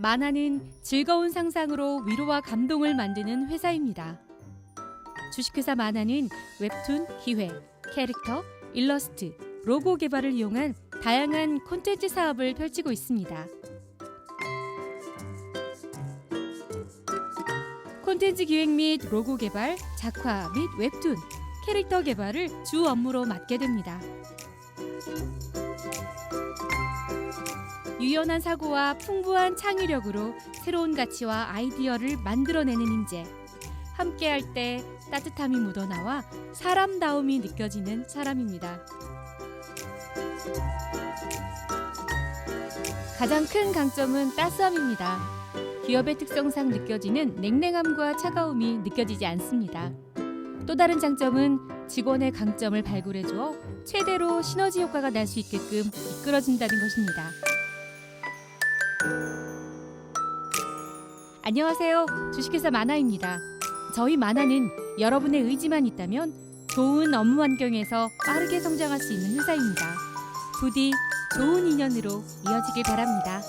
만화는 즐거운 상상으로 위로와 감동을 만드는 회사입니다. 주식회사 만화는 웹툰, 기획, 캐릭터, 일러스트, 로고 개발을 이용한 다양한 콘텐츠 사업을 펼치고 있습니다. 콘텐츠 기획 및 로고 개발, 작화 및 웹툰, 캐릭터 개발을 주 업무로 맡게 됩니다. 유연한 사고와 풍부한 창의력으로 새로운 가치와 아이디어를 만들어내는 인재. 함께할 때 따뜻함이 묻어나와 사람다움이 느껴지는 사람입니다. 가장 큰 강점은 따스함입니다. 기업의 특성상 느껴지는 냉랭함과 차가움이 느껴지지 않습니다. 또 다른 장점은 직원의 강점을 발굴해 주어 최대로 시너지 효과가 날 수 있게끔 이끌어준다는 것입니다. 안녕하세요. 주식회사 만화입니다. 저희 만화는 여러분의 의지만 있다면 좋은 업무 환경에서 빠르게 성장할 수 있는 회사입니다. 부디 좋은 인연으로 이어지길 바랍니다.